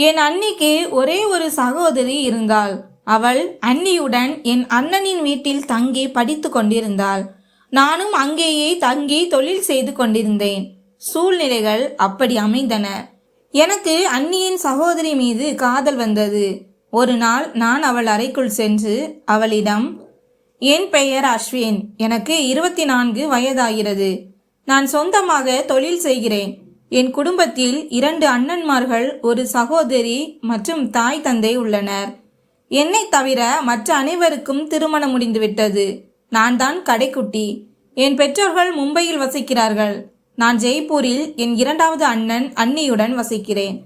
என் அன்னிக்கு ஒரே ஒரு சகோதரி இருந்தாள். அவள் அன்னியுடன் என் அண்ணனின் வீட்டில் தங்கி படித்து கொண்டிருந்தாள். நானும் அங்கேயே தங்கி தொழில் செய்து கொண்டிருந்தேன். சூழ்நிலைகள் அப்படி அமைந்தன. எனக்கு அன்னியின் சகோதரி மீது காதல் வந்தது. ஒரு நாள் நான் அவள் அறைக்குள் சென்று அவளிடம் என் பெயர் அஸ்வின். எனக்கு இருபத்தி நான்கு வயதாகிறது. நான் சொந்தமாக தொழில் செய்கிறேன். என் குடும்பத்தில் இரண்டு அண்ணன்மார்கள் ஒரு சகோதரி மற்றும் தாய் தந்தை உள்ளனர். என்னை தவிர மற்ற அனைவருக்கும் திருமணம் முடிந்துவிட்டது. நான் தான் கடைக்குட்டி. என் பெற்றோர்கள் மும்பையில் வசிக்கிறார்கள். நான் ஜெய்ப்பூரில் என் இரண்டாவது அண்ணன் அன்னியுடன் வசிக்கிறேன்.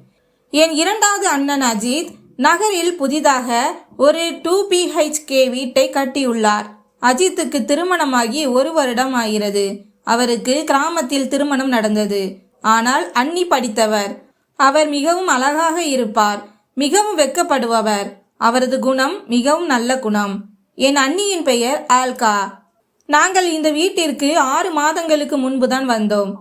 என் இரண்டாவது அண்ணன் அஜித் நகரில் புதிதாக ஒரு டூ பிஹெச்கே வீட்டை கட்டியுள்ளார். அஜித்துக்கு திருமணமாகி ஒரு வருடம் ஆகிறது. அவருக்கு கிராமத்தில் திருமணம் நடந்தது. ஆனால் அன்னி படித்தவர். அவர் மிகவும் அழகாக இருப்பார் மிகவும் வெட்கப்படுபவர் அவரது குணம் மிகவும் நல்ல குணம். என் அண்ணியின் பெயர் ஆல்கா. நாங்கள் இந்த வீட்டிற்கு ஆறு மாதங்களுக்கு முன்புதான் வந்தோம்.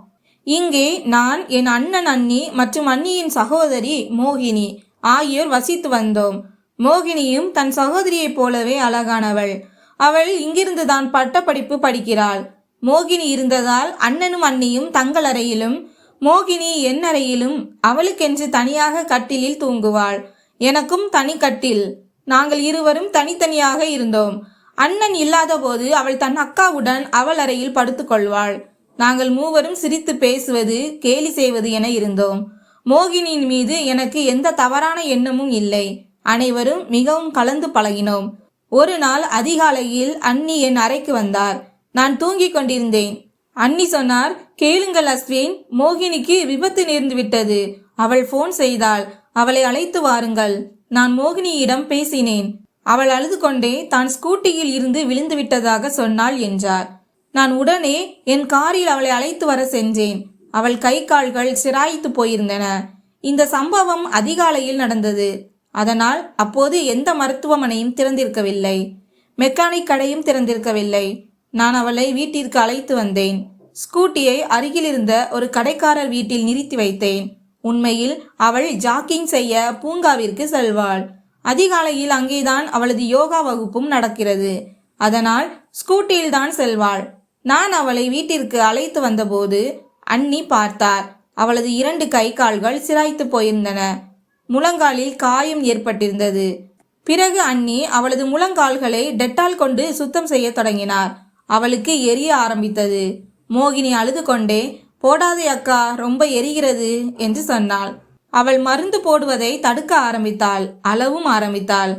இங்கே நான் என் அண்ணன் அண்ணி மற்றும் அண்ணியின் சகோதரி மோகினி ஆகியோர் வசித்து வந்தோம். மோகினியும் தன் சகோதரியைப் போலவே அழகானவள். அவள் இங்கிருந்து தான் பட்டப்படிப்பு படிக்கிறாள். மோகினி இருந்ததால் அண்ணனும் அண்ணியும் தங்கள் அறையிலும் மோகினி என் அறையிலும் அவளுக்கென்று தனியாக கட்டிலில் தூங்குவாள். எனக்கும் தனி கட்டில். நாங்கள் இருவரும் தனித்தனியாக இருந்தோம். அண்ணன் இல்லாதபோது அவள் தன் அக்காவுடன் அவள் அறையில் படுத்துக்கொள்வாள் நாங்கள் மூவரும் சிரித்து பேசுவது கேலி செய்வது என இருந்தோம். மோகினியின் மீது எனக்கு எந்த தவறான எண்ணமும் இல்லை. அனைவரும் மிகவும் கலந்து பழகினோம். ஒரு நாள் அதிகாலையில் அண்ணி என் அறைக்கு வந்தார். நான் தூங்கிக் கொண்டிருந்தேன். அண்ணி சொன்னார் கேளுங்கள் அஸ்வின். மோகினிக்கு விபத்து நேர்ந்து விட்டது. அவள் ஃபோன் செய்தாள். அவளை அழைத்து வாருங்கள். நான் மோகினியிடம் பேசினேன். அவள் அழுது கொண்டே தான் ஸ்கூட்டியில் இருந்து விழுந்து விட்டதாக சொன்னாள் என்றார். நான் உடனே என் காரில் அவளை அழைத்து வர சென்றேன். அவள் கை கால்கள் சிராய்த்து போயிருந்தன. இந்த சம்பவம் அதிகாலையில் நடந்தது. அதனால் அப்போது எந்த மருத்துவமனையும் திறந்திருக்கவில்லை. மெக்கானிக் கடையும் திறந்திருக்கவில்லை. நான் அவளை வீட்டிற்கு அழைத்து வந்தேன். ஸ்கூட்டியை அருகிலிருந்த ஒரு கடைக்காரர் வீட்டில் நிறுத்தி வைத்தேன். உண்மையில் அவள் ஜாக்கிங் செய்ய பூங்காவிற்கு செல்வாள். அதிகாலையில் அங்கேதான் அவளது யோகா வகுப்பும் நடக்கிறது. அதனால் ஸ்கூட்டியில் தான் செல்வாள். நான் அவளை வீட்டிற்கு அழைத்து வந்தபோது அண்ணி பார்த்தார். அவளது இரண்டு கை கால்கள் சிராய்த்து போயிருந்தன. முழங்காலில் காயம் ஏற்பட்டிருந்தது. பிறகு அண்ணி அவளது முழங்கால்களை டெட்டால் கொண்டு சுத்தம் செய்ய தொடங்கினார். அவளுக்கு எரிய ஆரம்பித்தது. மோகினி அழுது கொண்டே போடாதே அக்கா ரொம்ப எரிகிறது என்று சொன்னாள். அவள் மருந்து போடுவதை தடுக்க ஆரம்பித்தாள் அளவும் ஆரம்பித்தாள்.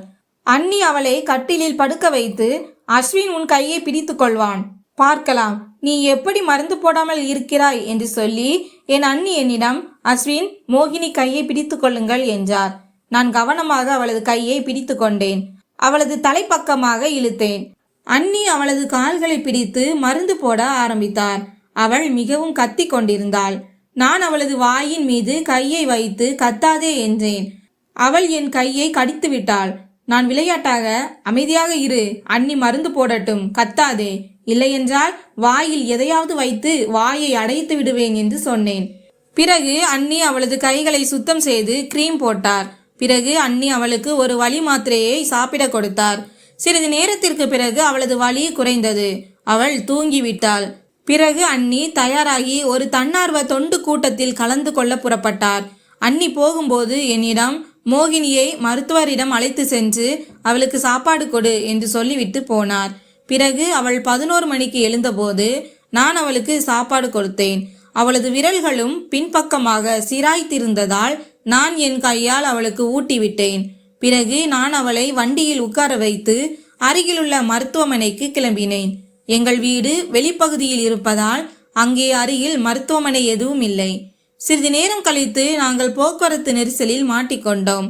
அண்ணி அவளை கட்டிலில் படுக்க வைத்து அஸ்வின் உன் கையை பிடித்து கொள்வான். பார்க்கலாம் நீ எப்படி மருந்து போடாமல் இருக்கிறாய்? என்று சொல்லி என் அண்ணி என்னிடம் அஸ்வின் மோகினி கையை பிடித்து கொள்ளுங்கள் என்றார். நான் கவனமாக அவளது கையை பிடித்து கொண்டேன். அவளது தலைப்பக்கமாக இழுத்தேன். அண்ணி அவளது கால்களை பிடித்து மருந்து போட ஆரம்பித்தார். அவள் மிகவும் கத்தி கொண்டிருந்தாள். நான் அவளது வாயின் மீது கையை வைத்து கத்தாதே என்றேன். அவள் என் கையை கடித்து விட்டாள். நான் விளையாட்டாக அமைதியாக இரு அண்ணி மருந்து போடட்டும் கத்தாதே. இல்லையென்றால் வாயில் எதையாவது வைத்து வாயை அடைத்து விடுவேன் என்று சொன்னேன். பிறகு அண்ணி அவளது கைகளை சுத்தம் செய்து கிரீம் போட்டார். பிறகு அண்ணி அவளுக்கு ஒரு வழி மாத்திரையை சாப்பிட கொடுத்தார். சிறிது நேரத்திற்கு பிறகு அவளது வலி குறைந்தது. அவள் தூங்கிவிட்டாள். பிறகு அண்ணி தயாராகி ஒரு தன்னார்வ தொண்டு கூட்டத்தில் கலந்து கொள்ள புறப்பட்டார். அண்ணி போகும்போது என்னிடம் மோகினியை மருத்துவரிடம் அழைத்து சென்று அவளுக்கு சாப்பாடு கொடு என்று சொல்லிவிட்டு போனார். பிறகு அவள் பதினோரு மணிக்கு எழுந்தபோது நான் அவளுக்கு சாப்பாடு கொடுத்தேன். அவளது விரல்களும் பின்பக்கமாக சிராய்த்திருந்ததால் நான் என் கையால் அவளுக்கு ஊட்டிவிட்டேன். பிறகு நான் அவளை வண்டியில் உட்கார வைத்து அருகிலுள்ள மருத்துவமனைக்கு கிளம்பினேன். எங்கள் வீடு வெளிப்பகுதியில் இருப்பதால் அங்கே அருகில் மருத்துவமனை எதுவும் இல்லை. சிறிது நேரம் கழித்து நாங்கள் போக்குவரத்து நெரிசலில் மாட்டிக்கொண்டோம்.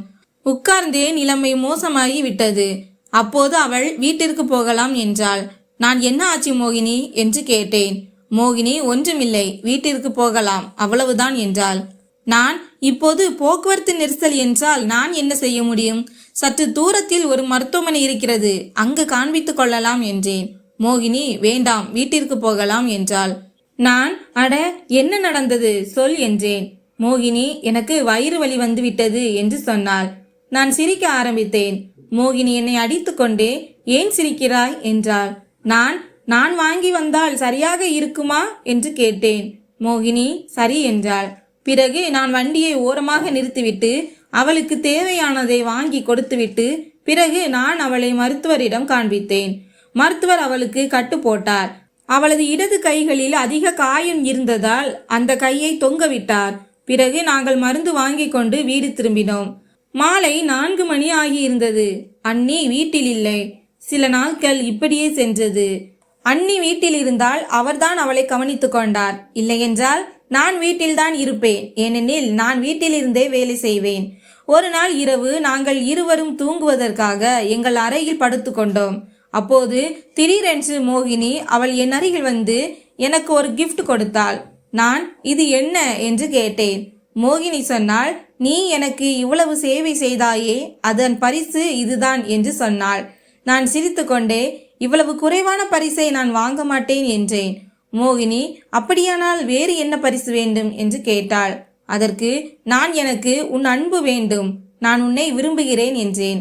உட்கார்ந்தே நிலைமை மோசமாகி விட்டது அப்போது அவள் வீட்டிற்கு போகலாம் என்றாள். நான் என்ன ஆச்சு மோகினி? என்று கேட்டேன். மோகினி ஒன்றுமில்லை. வீட்டிற்கு போகலாம். அவ்வளவுதான் என்றாள். நான் இப்போது போக்குவரத்து நெரிசல் என்றால் நான் என்ன செய்ய முடியும்? சற்று தூரத்தில் ஒரு மருத்துவமனை இருக்கிறது. அங்கு காண்பித்துக் கொள்ளலாம் என்றேன். மோகினி வேண்டாம் வீட்டிற்கு போகலாம் என்றாள். நான் அட என்ன நடந்தது? சொல் என்றேன். மோகினி எனக்கு வயிறு வலி வந்துவிட்டது என்று சொன்னாள். நான் சிரிக்க ஆரம்பித்தேன். மோகினி என்னை அடித்துக்கொண்டே ஏன் சிரிக்கிறாய்? என்றாள். நான் நான் வாங்கி வந்தால் சரியாக இருக்குமா? என்று கேட்டேன். மோகினி சரி என்றாள். பிறகு நான் வண்டியை ஓரமாக நிறுத்திவிட்டு அவளுக்கு தேவையானதை வாங்கி கொடுத்துவிட்டு பிறகு நான் அவளை மருத்துவரிடம் காண்பித்தேன். மருத்துவர் அவளுக்கு கட்டு போட்டார். அவளது இடது கைகளில் அதிக காயம் இருந்ததால் அந்த கையை தொங்கவிட்டார் பிறகு நாங்கள் மருந்து வாங்கி கொண்டு வீடு திரும்பினோம். மாலை நான்கு மணி ஆகியிருந்தது. அண்ணி வீட்டில் இல்லை சில நாட்கள் இப்படியே சென்றது. அண்ணி வீட்டில் இருந்தால் அவர்தான் அவளை கவனித்துக் கொண்டார். இல்லையென்றால் நான் வீட்டில்தான் இருப்பேன். ஏனெனில் நான் வீட்டிலிருந்தே வேலை செய்வேன். ஒரு நாள் இரவு நாங்கள் இருவரும் தூங்குவதற்காக எங்கள் அறையில் படுத்துக்கொண்டோம் அப்போது திடீரென்று மோகினி அவள் என் அருகில் வந்து எனக்கு ஒரு கிஃப்ட் கொடுத்தாள். நான் இது என்ன? என்று கேட்டேன். மோகினி சொன்னால் நீ எனக்கு இவ்வளவு சேவை செய்தாயே அதன் பரிசு இதுதான் என்று சொன்னாள். நான் சிரித்துக்கொண்டே இவ்வளவு குறைவான பரிசை நான் வாங்க மாட்டேன் என்றேன். மோகினி அப்படியானால் வேறு என்ன பரிசு வேண்டும்? என்று கேட்டாள். அதற்கு நான் எனக்கு உன் அன்பு வேண்டும். நான் உன்னை விரும்புகிறேன் என்றேன்.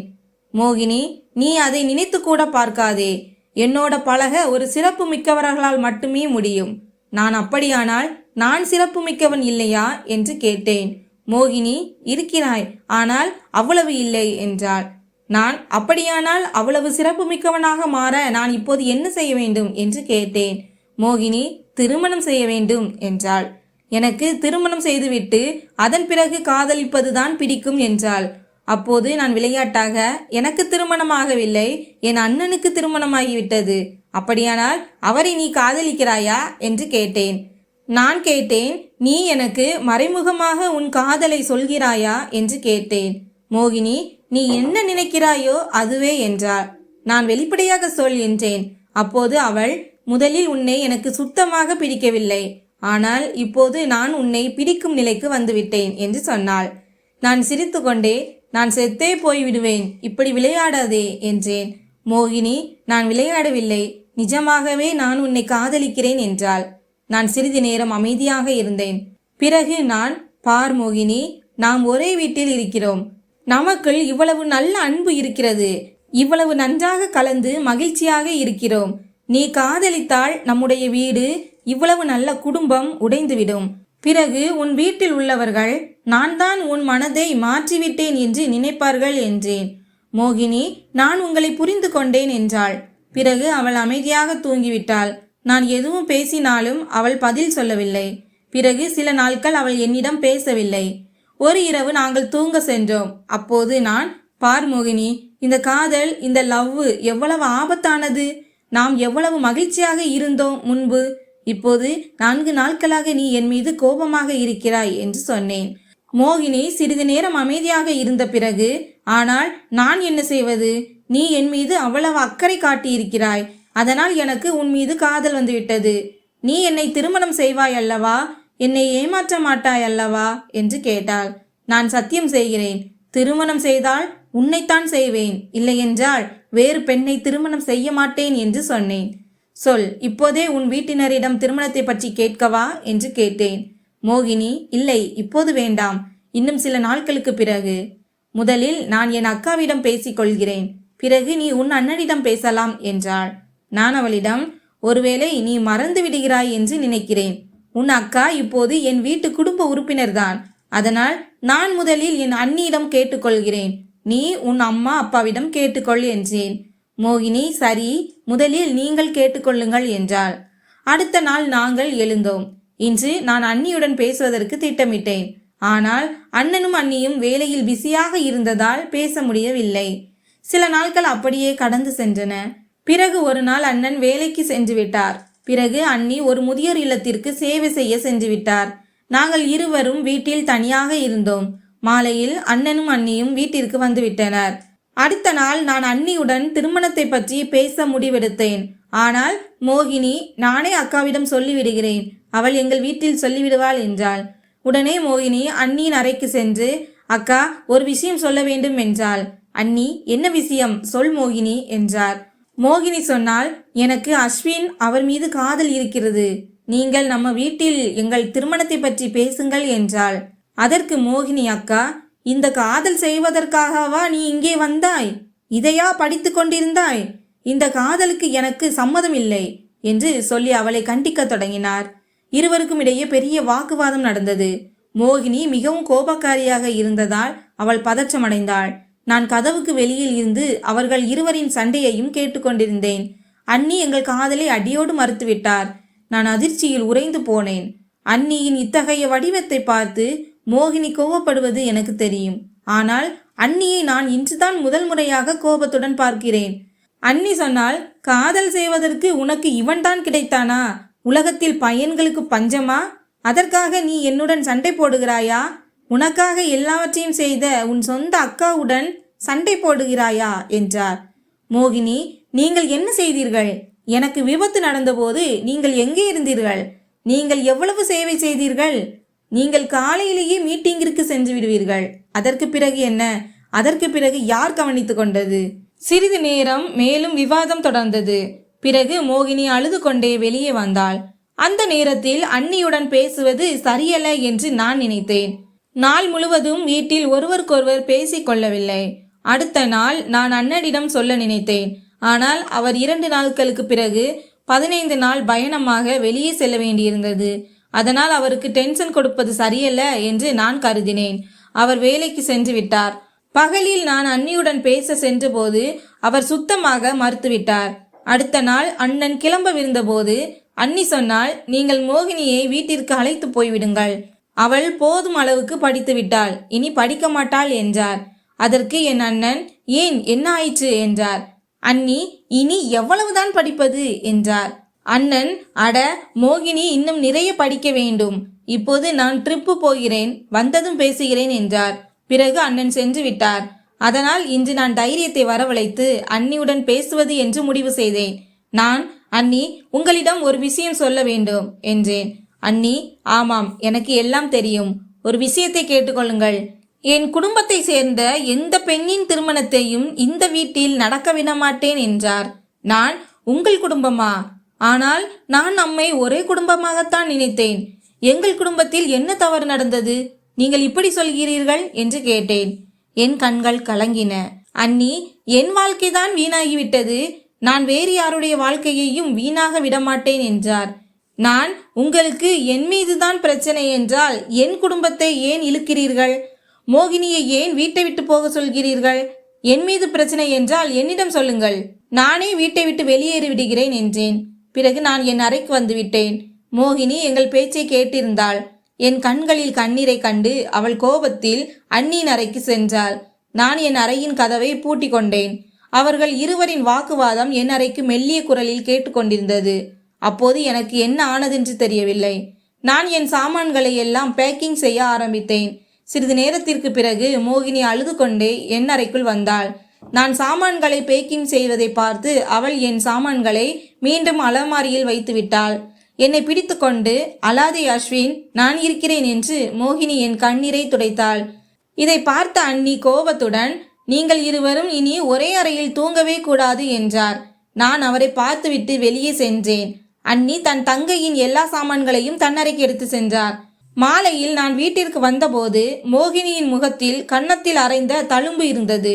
மோகினி நீ அதை நினைத்து கூட பார்க்காதே. என்னோட பழக ஒரு சிறப்பு மிக்கவர்களால் மட்டுமே முடியும். நான் அப்படியானால் நான் சிறப்பு மிக்கவன் இல்லையா? என்று கேட்டேன். மோகினி இருக்கிறாய். ஆனால் அவ்வளவு இல்லை என்றாள். நான் அப்படியானால் அவ்வளவு சிறப்பு மிக்கவனாக மாற நான் இப்போது என்ன செய்ய வேண்டும்? என்று கேட்டேன். மோகினி திருமணம் செய்ய வேண்டும் என்றாள். எனக்கு திருமணம் செய்துவிட்டு அதன் பிறகு காதலிப்பதுதான் பிடிக்கும் என்றாள். அப்போது நான் விளையாட்டாக எனக்கு திருமணமாகவில்லை என் அண்ணனுக்கு திருமணமாகிவிட்டது. அப்படியானால் அவரை நீ காதலிக்கிறாயா? என்று கேட்டேன். நான் கேட்டேன் நீ எனக்கு மறைமுகமாக உன் காதலை சொல்கிறாயா? என்று கேட்டேன். மோகினி நீ என்ன நினைக்கிறாயோ அதுவே என்றாள். நான் வெளிப்படையாக சொல் என்றேன். அப்போது அவள் முதலில் உன்னை எனக்கு சுத்தமாக பிடிக்கவில்லை. ஆனால் இப்போது நான் உன்னை பிடிக்கும் நிலைக்கு வந்துவிட்டேன் என்று சொன்னாள். நான் சிரித்துக்கொண்டே நான் செத்தே போய்விடுவேன் இப்படி விளையாடாதே என்றேன். மோகினி நான் விளையாடவில்லை. நிஜமாகவே நான் உன்னை காதலிக்கிறேன் என்றாள். நான் சிறிது நேரம் அமைதியாக இருந்தேன். பிறகு நான் பார் மோகினி நாம் ஒரே வீட்டில் இருக்கிறோம். நமக்குள் இவ்வளவு நல்ல அன்பு இருக்கிறது. இவ்வளவு நன்றாக கலந்து மகிழ்ச்சியாக இருக்கிறோம். நீ காதலித்தால் நம்முடைய வீடு இவ்வளவு நல்ல குடும்பம் உடைந்துவிடும். பிறகு உன் வீட்டில் உள்ளவர்கள் நான் தான் உன் மனதை மாற்றிவிட்டேன் என்று நினைப்பார்கள் என்றேன். மோகினி நான் உங்களை புரிந்து கொண்டேன் என்றாள். பிறகு அவள் அமைதியாக தூங்கிவிட்டாள். நான் எதுவும் பேசினாலும் அவள் பதில் சொல்லவில்லை. பிறகு சில நாட்கள் அவள் என்னிடம் பேசவில்லை. ஒரு இரவு நாங்கள் தூங்க சென்றோம். அப்போது நான் பார் மோகினி இந்த காதல் இந்த லவ் எவ்வளவு ஆபத்தானது! நாம் எவ்வளவு மகிழ்ச்சியாக இருந்தோம் முன்பு? இப்போது நான்கு நாட்களாக நீ என் மீது கோபமாக இருக்கிறாய் என்று சொன்னேன். மோகினி சிறிது நேரம் அமைதியாக இருந்த பிறகு ஆனால் நான் என்ன செய்வது? நீ என் மீது அவ்வளவு அக்கறை காட்டியிருக்கிறாய். அதனால் எனக்கு உன் மீது காதல் வந்துவிட்டது. நீ என்னை திருமணம் செய்வாய் அல்லவா? என்னை ஏமாற்ற மாட்டாய் அல்லவா? என்று கேட்டாள். நான் சத்தியம் செய்கிறேன். திருமணம் செய்தால் உன்னைத்தான் செய்வேன். இல்லையென்றால் வேறு பெண்ணை திருமணம் செய்ய மாட்டேன் என்று சொன்னேன். சொல் இப்போதே உன் வீட்டினரிடம் திருமணத்தை பற்றி கேட்கவா? என்று கேட்டேன். மோகினி இல்லை இப்போது வேண்டாம். இன்னும் சில நாட்களுக்கு பிறகு. முதலில் நான் என் அக்காவிடம் பேசிக்கொள்கிறேன் பிறகு நீ உன் அண்ணனிடம் பேசலாம் என்றாள். நான் அவளிடம் ஒருவேளை நீ மறந்து விடுகிறாய் என்று நினைக்கிறேன். உன் அக்கா இப்போது என் வீட்டு குடும்ப உறுப்பினர்தான். அதனால் நான் முதலில் என் அண்ணியிடம் கேட்டுக்கொள்கிறேன் நீ உன் அம்மா அப்பாவிடம் கேட்டுக்கொள் என்றேன். மோகினி சரி முதலில் நீங்கள் கேட்டுக்கொள்ளுங்கள் என்றாள். அடுத்த நாள் நாங்கள் எழுந்தோம். இன்று நான் அண்ணியுடன் பேசுவதற்கு திட்டமிட்டேன். ஆனால் அண்ணனும் அண்ணியும் வேலையில் பிஸியாக இருந்ததால் பேச முடியவில்லை. சில நாட்கள் அப்படியே கடந்து சென்றன. பிறகு ஒரு நாள் அண்ணன் வேலைக்கு சென்று விட்டார். பிறகு அண்ணி ஒரு முதியோர் இல்லத்திற்கு சேவை செய்ய சென்று விட்டார். நாங்கள் இருவரும் வீட்டில் தனியாக இருந்தோம். மாலையில் அண்ணனும் அண்ணியும் வீட்டிற்கு வந்துவிட்டனர். அடுத்த நாள் நான் அண்ணியுடன் திருமணத்தை பற்றி பேச முடிவெடுத்தேன். ஆனால் மோகினி நானே அக்காவிடம் சொல்லிவிடுகிறேன். அவள் எங்கள் வீட்டில் சொல்லிவிடுவாள் என்றாள். உடனே மோகினி அண்ணியின் அறைக்கு சென்று அக்கா ஒரு விஷயம் சொல்ல வேண்டும் என்றாள். அண்ணி என்ன விஷயம்? சொல் மோகினி என்றார். மோகினி சொன்னால் எனக்கு அஸ்வின் அவர் மீது காதல் இருக்கிறது. நீங்கள் நம்ம வீட்டில் எங்கள் திருமணத்தை பற்றி பேசுங்கள் என்றாள். அதற்கு மோகினி அக்கா இந்த காதல் செய்வதற்காகவா நீ இங்கே வந்தாய்? இதையா படித்து கொண்டிருந்தாய்? இந்த காதலுக்கு எனக்கு சம்மதம் இல்லை என்று சொல்லி அவளை கண்டிக்கத் தொடங்கினார். இருவருக்கும் இடையே பெரிய வாக்குவாதம் நடந்தது. மோகினி மிகவும் கோபக்காரியாக இருந்ததால் அவள் பதற்றமடைந்தாள். நான் கதவுக்கு வெளியில் இருந்து அவர்கள் இருவரின் சண்டையையும் கேட்டுக்கொண்டிருந்தேன் அண்ணி எங்கள் காதலை அடியோடு மறுத்துவிட்டார். நான் அதிர்ச்சியில் உறைந்து போனேன். அன்னியின் இத்தகைய வடிவத்தை பார்த்து மோகினி கோபப்படுவது எனக்கு தெரியும். ஆனால் அண்ணியை நான் இன்றுதான் முதல் முறையாக கோபத்துடன் பார்க்கிறேன். அண்ணி சொன்னால் காதல் செய்வதற்கு உனக்கு இவன்தான் கிடைத்தானா? உலகத்தில் பையன்களுக்கு பஞ்சமா? அதற்காக நீ என்னுடன் சண்டை போடுகிறாயா? உனக்காக எல்லாவற்றையும் செய்த உன் சொந்த அக்காவுடன் சண்டை போடுகிறாயா? என்றார். மோகினி நீங்கள் என்ன செய்தீர்கள்? எனக்கு விபத்து நடந்தபோது நீங்கள் எங்கே இருந்தீர்கள்? நீங்கள் எவ்வளவு சேவை செய்தீர்கள்? நீங்கள் காலையிலேயே மீட்டிங்கிற்கு சென்று விடுவீர்கள். அதற்கு பிறகு என்ன? அதற்கு பிறகு யார் கவனித்து கொண்டது? சிறிது நேரம் மேலும் விவாதம் தொடர்ந்தது. பிறகு மோகினி அழுது கொண்டே வெளியே வந்தாள். அந்த நேரத்தில் அன்னியுடன் பேசுவது சரியல்ல என்று நான் நினைத்தேன். நாள் முழுவதும் வீட்டில் ஒருவருக்கொருவர் பேசிக்கொள்ளவில்லை அடுத்த நாள் நான் அண்ணனிடம் சொல்ல நினைத்தேன். ஆனால் அவர் இரண்டு நாட்களுக்கு பிறகு பதினைந்து நாள் பயணமாக வெளியே செல்ல வேண்டியிருந்தது. அதனால் அவருக்கு டென்ஷன் கொடுப்பது சரியல்ல என்று நான் கருதினேன். அவர் வேலைக்கு சென்று விட்டார். பகலில் நான் அண்ணியுடன் பேச சென்றபோது அவர் சுத்தமாக மறுத்துவிட்டார். அடுத்த நாள் அண்ணன் கிளம்பவிருந்தபோது அண்ணி சொன்னால் நீங்கள் மோகினியை வீட்டிற்கு அழைத்து போய்விடுங்கள். அவள் போதும் அளவுக்கு படித்து விட்டாள். இனி படிக்க மாட்டாள் என்றார். அதற்கு என் அண்ணன் ஏன் என்ன ஆயிற்று? என்றார். அண்ணி இனி எவ்வளவுதான் படிப்பது? என்றார். அண்ணன் அட மோகினி இன்னும் நிறைய படிக்க வேண்டும். இப்போது நான் ட்ரிப்பு போகிறேன். வந்ததும் பேசுகிறேன் என்றார். பிறகு அண்ணன் சென்று விட்டார். அதனால் இன்று நான் தைரியத்தை வரவழைத்து அண்ணியுடன் பேசுவது என்று முடிவு செய்தேன். நான் அண்ணி உங்களிடம் ஒரு விஷயம் சொல்ல வேண்டும் என்றேன். அண்ணி ஆமாம் எனக்கு எல்லாம் தெரியும். ஒரு விஷயத்தை கேட்டுக்கொள்ளுங்கள். என் குடும்பத்தை சேர்ந்த எந்த பெண்ணின் திருமணத்தையும் இந்த வீட்டில் நடக்க விட மாட்டேன் என்றார். நான் உங்கள் குடும்பமா? ஆனால் நான் நம்மை ஒரே குடும்பமாகத்தான் நினைத்தேன். எங்கள் குடும்பத்தில் என்ன தவறு நடந்தது? நீங்கள் இப்படி சொல்கிறீர்கள் என்று கேட்டேன். என் கண்கள் கலங்கின. அண்ணி என் வாழ்க்கைதான் வீணாகிவிட்டது. நான் வேறு யாருடைய வாழ்க்கையையும் வீணாக விடமாட்டேன் என்றார். நான் உங்களுக்கு என் மீதுதான் பிரச்சனை என்றால் என் குடும்பத்தை ஏன் இழுக்கிறீர்கள்? மோகினியை ஏன் வீட்டை விட்டு போக சொல்கிறீர்கள்? என் மீது பிரச்சனை என்றால் என்னிடம் சொல்லுங்கள். நானே வீட்டை விட்டு வெளியேறி விடுகிறேன் என்றேன். பிறகு நான் என் அறைக்கு வந்துவிட்டேன். மோகினி எங்கள் பேச்சை கேட்டிருந்தாள். என் கண்களில் கண்ணீரை கண்டு அவள் கோபத்தில் அண்ணியின் அறைக்கு சென்றாள். நான் என் அறையின் கதவை பூட்டி கொண்டேன். அவர்கள் இருவரின் வாக்குவாதம் என் அறைக்கு மெல்லிய குரலில் கேட்டுக்கொண்டிருந்தது அப்போது எனக்கு என்ன ஆனதென்று தெரியவில்லை. நான் என் சாமான்களை எல்லாம் பேக்கிங் செய்ய ஆரம்பித்தேன். சிறிது நேரத்திற்கு பிறகு மோகினி அழுது கொண்டே என் அறைக்குள் வந்தாள். நான் சாமான்களை பேக்கிங் செய்வதை பார்த்து அவள் என் சாமான்களை மீண்டும் அலமாரியில் வைத்துவிட்டாள். என்னை பிடித்துக்கொண்டு அலாதி அஸ்வின் நான் இருக்கிறேன் என்று மோகினி என் கண்ணீரை துடைத்தாள். இதை பார்த்த அண்ணி கோபத்துடன் நீங்கள் இருவரும் இனி ஒரே அறையில் தூங்கவே கூடாது என்றார். நான் அவரை பார்த்துவிட்டு வெளியே சென்றேன். அண்ணி தன் தங்கையின் எல்லா சாமான்களையும் தன்னறைக்கு எடுத்து சென்றார். மாலையில் நான் வீட்டிற்கு வந்தபோது மோகினியின் முகத்தில் கன்னத்தில் அரைந்த தழும்பு இருந்தது.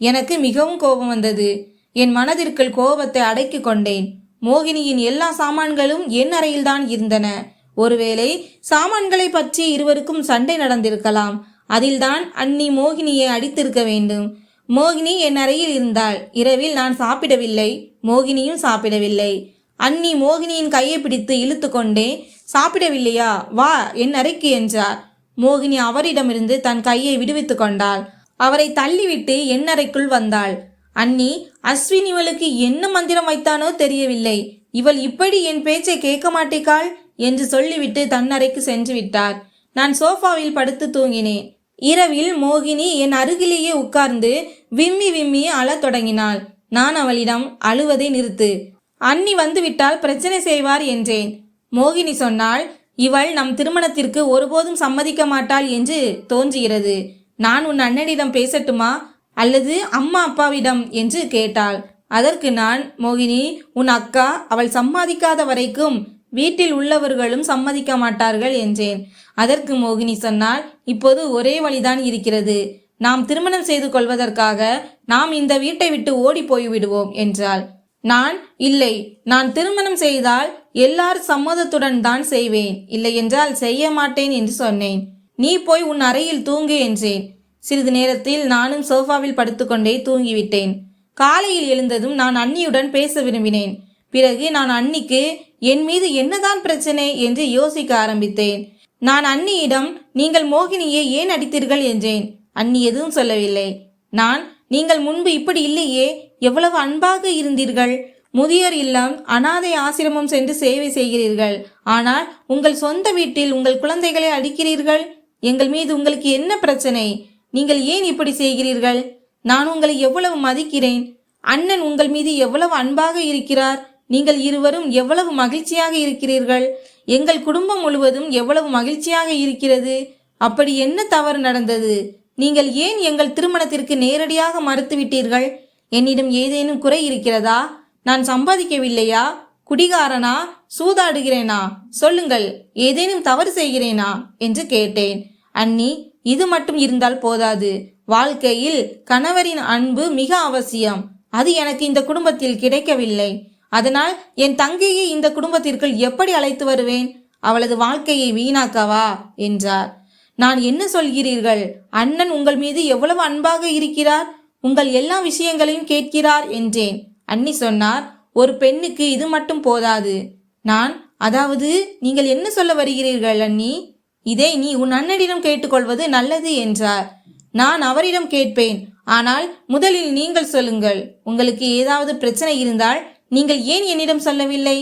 எனக்கு மிகவும் கோபம் வந்தது. என் மனதிற்குள் கோபத்தை அடக்கிக் கொண்டேன். மோகினியின் எல்லா சாமான்களும் என் அறையில்தான் இருந்தன. ஒருவேளை சாமான்களை பற்றி இருவருக்கும் சண்டை நடந்திருக்கலாம். அதில்தான் அண்ணி மோகினியை அடித்திருக்க வேண்டும். மோகினி என் அறையில் இருந்தாள். இரவில் நான் சாப்பிடவில்லை. மோகினியும் சாப்பிடவில்லை. அண்ணி மோகினியின் கையை பிடித்து இழுத்து கொண்டே சாப்பிடவில்லையா? வா என் அறைக்கு என்றார். மோகினி அவரிடமிருந்து தன் கையை விடுவித்து கொண்டாள். அவரை தள்ளிவிட்டு என் அறைக்குள் வந்தாள். அண்ணி அஸ்வின் இவளுக்கு என்ன மந்திரம் வைத்தானோ தெரியவில்லை. இவள் இப்படி என் பேச்சை கேட்க மாட்டேக்காள்? என்று சொல்லிவிட்டு தன்னறைக்கு சென்று விட்டார். நான் சோஃபாவில் படுத்து தூங்கினேன். இரவில் மோகினி என் அருகிலேயே உட்கார்ந்து விம்மி விம்மி அழத் தொடங்கினாள். நான் அவளிடம் அழுவதை நிறுத்து. அண்ணி வந்துவிட்டால் பிரச்சனை செய்வார் என்றேன். மோகினி சொன்னாள் இவள் நம் திருமணத்திற்கு ஒருபோதும் சம்மதிக்க மாட்டாள் என்று தோன்றுகிறது. நான் உன் அண்ணனிடம் பேசட்டுமா? அல்லது அம்மா அப்பாவிடம் என்று கேட்டாள். அதற்கு நான் மோகினி உன் அக்கா அவள் சம்மதிக்காத வரைக்கும் வீட்டில் உள்ளவர்களும் சம்மதிக்க மாட்டார்கள் என்றேன். அதற்கு மோகினி சொன்னால் இப்போது ஒரே வழிதான் இருக்கிறது. நாம் திருமணம் செய்து கொள்வதற்காக நாம் இந்த வீட்டை விட்டு ஓடி போய்விடுவோம் என்றாள். நான் இல்லை நான் திருமணம் செய்தால் எல்லார் சம்மதத்துடன் தான் செய்வேன். இல்லை என்றால் செய்ய மாட்டேன் என்று சொன்னேன். நீ போய் உன் அறையில் தூங்கு என்றேன். சிறிது நேரத்தில் நானும் சோஃபாவில் படுத்துக்கொண்டே தூங்கிவிட்டேன். காலையில் எழுந்ததும் நான் அண்ணியுடன் பேச விரும்பினேன். பிறகு நான் அண்ணிக்கு என் மீது என்னதான் பிரச்சனை? என்று யோசிக்க ஆரம்பித்தேன். நான் அண்ணியிடம் நீங்கள் மோகினியை ஏன் அடித்தீர்கள்? என்றேன். அண்ணி எதுவும் சொல்லவில்லை. நான் நீங்கள் முன்பு இப்படி இல்லையே எவ்வளவு அன்பாக இருந்தீர்கள்? முதியோர் இல்லம் அனாதை ஆசிரமம் சென்று சேவை செய்கிறீர்கள். ஆனால் உங்கள் சொந்த வீட்டில் உங்கள் குழந்தைகளை அடிக்கிறீர்கள்? எங்கள் மீது உங்களுக்கு என்ன பிரச்சனை? நீங்கள் ஏன் இப்படி செய்கிறீர்கள்? நான் உங்களை எவ்வளவு மதிக்கிறேன்? அண்ணன் உங்கள் மீது எவ்வளவு அன்பாக இருக்கிறார்? நீங்கள் இருவரும் எவ்வளவு மகிழ்ச்சியாக இருக்கிறீர்கள்? எங்கள் குடும்பம் முழுவதும் எவ்வளவு மகிழ்ச்சியாக இருக்கிறது? அப்படி என்ன தவறு நடந்தது? நீங்கள் ஏன் எங்கள் திருமணத்திற்கு நேரடியாக மறுத்துவிட்டீர்கள்? என்னிடம் ஏதேனும் குறை இருக்கிறதா? நான் சம்பாதிக்கவில்லையா? குடிகாரனா? சூதாடுகிறேனா? சொல்லுங்கள் ஏதேனும் தவறு செய்கிறேனா? என்று கேட்டேன். அண்ணி இது மட்டும் இருந்தால் போதாது. வாழ்க்கையில் கணவரின் அன்பு மிக அவசியம். அது எனக்கு இந்த குடும்பத்தில் கிடைக்கவில்லை. அதனால் என் தங்கையை இந்த குடும்பத்திற்குள் எப்படி அழைத்து வருவேன்? அவளது வாழ்க்கையை வீணாக்கவா? என்றார். நான் என்ன சொல்கிறீர்கள்? அண்ணன் உங்கள் மீது எவ்வளவு அன்பாக இருக்கிறார்? உங்கள் எல்லா விஷயங்களையும் கேட்கிறார் என்றேன். அண்ணி சொன்னார் ஒரு பெண்ணுக்கு இது மட்டும் போதாது. நான் அதாவது நீங்கள் என்ன சொல்ல வருகிறீர்கள் அண்ணி? இதை நீ உன் அண்ணனிடம் கேட்டுக்கொள்வது நல்லது என்றார். நான் அவரிடம் கேட்பேன். ஆனால் முதலில் நீங்கள் சொல்லுங்கள். உங்களுக்கு ஏதாவது பிரச்சனை இருந்தால் நீங்கள் ஏன் என்னிடம் சொல்லவில்லை?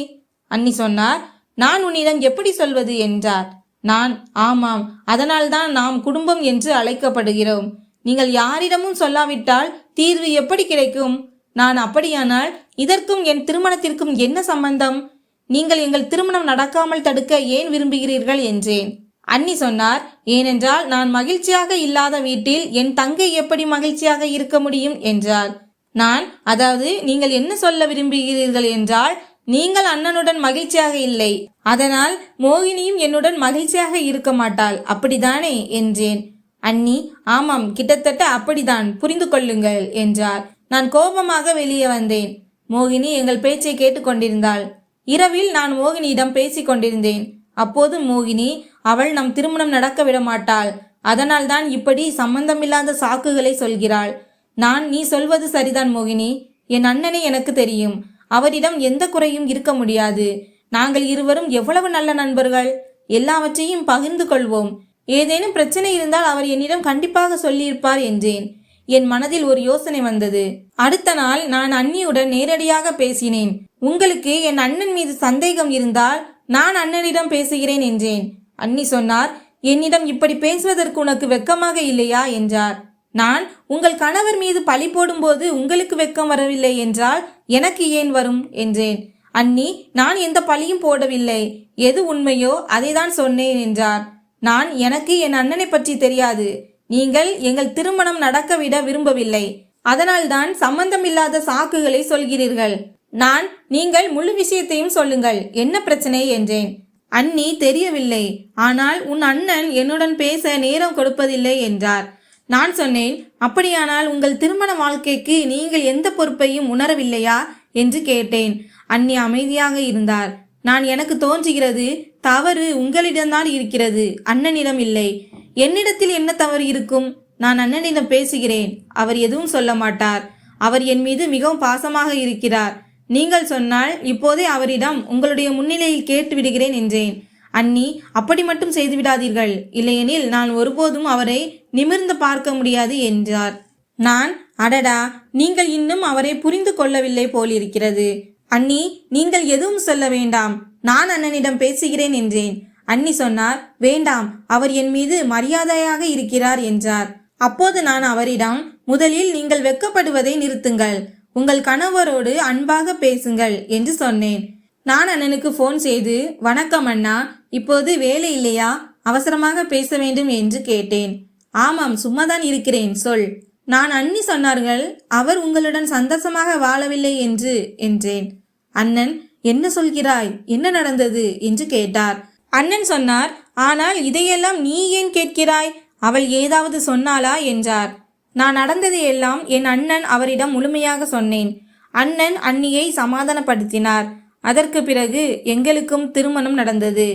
அன்னி சொன்னார் நான் உன்னிடம் எப்படி சொல்வது என்றார். நான் ஆமாம் அதனால்தான் நாம் குடும்பம் என்று அழைக்கப்படுகிறோம். நீங்கள் யாரிடமும் சொல்லாவிட்டால் தீர்வு எப்படி கிடைக்கும்? நான் அப்படியானால் இதற்கும் என் திருமணத்திற்கும் என்ன சம்பந்தம்? நீங்கள் எங்கள் திருமணம் நடக்காமல் தடுக்க ஏன் விரும்புகிறீர்கள் என்றேன். அன்னி சொன்னார் ஏனென்றால் நான் மகிழ்ச்சியாக இல்லாத வீட்டில் என் தங்கை எப்படி மகிழ்ச்சியாக இருக்க முடியும்? என்றார். நான் அதாவது நீங்கள் என்ன சொல்ல விரும்புகிறீர்கள் என்றால் நீங்கள் அண்ணனுடன் மகிழ்ச்சியாக இல்லை. அதனால் மோகினியும் என்னுடன் மகிழ்ச்சியாக இருக்க மாட்டாள். அப்படிதானே? என்றேன். அண்ணி ஆமாம் கிட்டத்தட்ட அப்படிதான். புரிந்து கொள்ளுங்கள் என்றார். நான் கோபமாக வெளியே வந்தேன். மோகினி எங்கள் பேச்சை கேட்டுக்கொண்டிருந்தாள். இரவில் நான் மோகினியிடம் பேசிக் கொண்டிருந்தேன் அப்போது மோகினி அவள் நம் திருமணம் நடக்க விட மாட்டாள் அதனால்தான் இப்படி சம்பந்தமில்லாத சாக்குகளை சொல்கிறாள். நான் நீ சொல்வது சரிதான் மோகினி. என் அண்ணனை எனக்கு தெரியும். அவரிடம் எந்த குறையும் இருக்க முடியாது. நாங்கள் இருவரும் எவ்வளவு நல்ல நண்பர்கள். எல்லாவற்றையும் பகிர்ந்து கொள்வோம். ஏதேனும் பிரச்சனை இருந்தால் அவர் என்னிடம் கண்டிப்பாக சொல்லியிருப்பார் என்றேன். என் மனதில் ஒரு யோசனை வந்தது. அடுத்த நாள் நான் அண்ணியுடன் நேரடியாக பேசினேன். உங்களுக்கு என் அண்ணன் மீது சந்தேகம் இருந்தால் நான் அண்ணனிடம் பேசுகிறேன் என்றேன். அண்ணி சொன்னார் என்னிடம் இப்படி பேசுவதற்கு உனக்கு வெக்கமாக இல்லையா? என்றார். நான் உங்கள் கணவர் மீது பழி போடும்போது உங்களுக்கு வெக்கம் வரவில்லை என்றால் எனக்கு ஏன் வரும்? என்றேன். அண்ணி நான் எந்த பழியும் போடவில்லை. எது உண்மையோ அதை தான் சொன்னேன் என்றார். நான் எனக்கு என் அண்ணனை பற்றி தெரியாது. நீங்கள் எங்கள் திருமணம் நடக்கவிட விரும்பவில்லை. அதனால்தான் சம்பந்தமில்லாத சாக்குகளை சொல்கிறீர்கள். நான் நீங்கள் முழு விஷயத்தையும் சொல்லுங்கள். என்ன பிரச்சனை? என்றேன். அண்ணி தெரியவில்லை. ஆனால் உன் அண்ணன் என்னுடன் பேச நேரம் கொடுப்பதில்லை என்றார். நான் சொன்னேன் அப்படியானால் உங்கள் திருமண வாழ்க்கைக்கு நீங்கள் எந்த பொறுப்பையும் உணரவில்லையா? என்று கேட்டேன். அண்ணி அமைதியாக இருந்தார். நான் எனக்கு தோன்றுகிறது தவறு உங்களிடம்தான் இருக்கிறது. அண்ணனிடம் இல்லை. என்னிடத்தில் என்ன தவறு இருக்கும்? நான் அண்ணனிடம் பேசுகிறேன். அவர் எதுவும் சொல்ல மாட்டார். அவர் என் மீது மிகவும் பாசமாக இருக்கிறார். நீங்கள் சொன்னால் இப்போதே அவரிடம் உங்களுடைய முன்னிலையில் கேட்டு விடுகிறேன் என்றேன். அண்ணி அப்படி மட்டும் செய்து விடாதீர்கள் இல்லையெனில் நான் ஒருபோதும் அவரை நிமிர்ந்து பார்க்க முடியாது என்றார். நான் அடடா நீங்கள் இன்னும் அவரை புரிந்து கொள்ளவில்லை போலிருக்கிறது. அண்ணி நீங்கள் எதுவும் சொல்ல வேண்டாம். நான் அண்ணனிடம் பேசுகிறேன் என்றேன். அண்ணி சொன்னார் வேண்டாம் அவர் என் மீது மரியாதையாக இருக்கிறார் என்றார். அப்போது நான் அவரிடம் முதலில் நீங்கள் வெக்கப்படுவதை நிறுத்துங்கள். உங்கள் கணவரோடு அன்பாக பேசுங்கள் என்று சொன்னேன். நான் அண்ணனுக்கு ஃபோன் செய்து வணக்கம் அண்ணா இப்போது வேலை இல்லையா? அவசரமாக பேச வேண்டும் என்று கேட்டேன். ஆமாம் சும்மாதான் இருக்கிறேன் சொல். நான் அண்ணி சொன்னார்கள் அவர் உங்களுடன் சந்தோஷமாக வாழவில்லை என்று என்றேன். அண்ணன் என்ன சொல்கிறாய்? என்ன நடந்தது? என்று கேட்டார். அண்ணன் சொன்னார் ஆனால் இதையெல்லாம் நீ ஏன் கேட்கிறாய்? அவள் ஏதாவது சொன்னாளா? என்றார். நான் நடந்ததையெல்லாம் என் அண்ணன் அவரிடம் முழுமையாக சொன்னேன். அண்ணன் அண்ணியை சமாதானப்படுத்தினார். அதற்கு பிறகு எங்களுக்கும் திருமணம் நடந்தது.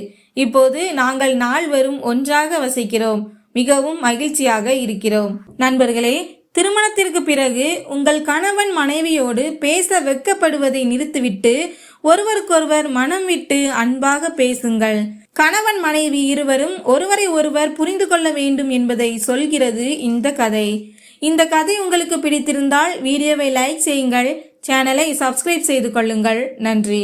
இப்போது நாங்கள் நால்வரும் ஒன்றாக வசிக்கிறோம். மிகவும் மகிழ்ச்சியாக இருக்கிறோம். நண்பர்களே திருமணத்திற்கு பிறகு உங்கள் கணவன் மனைவியோடு பேச வெட்கப்படுவதை நிறுத்திவிட்டு ஒருவருக்கொருவர் மனம் விட்டு அன்பாக பேசுங்கள். கணவன் மனைவி இருவரும் ஒருவரை ஒருவர் புரிந்து கொள்ள வேண்டும் என்பதை சொல்கிறது இந்த கதை. இந்த கதை உங்களுக்கு பிடித்திருந்தால் வீடியோவை லைக் செய்யுங்கள். சேனலை சப்ஸ்கிரைப் செய்து கொள்ளுங்கள். நன்றி.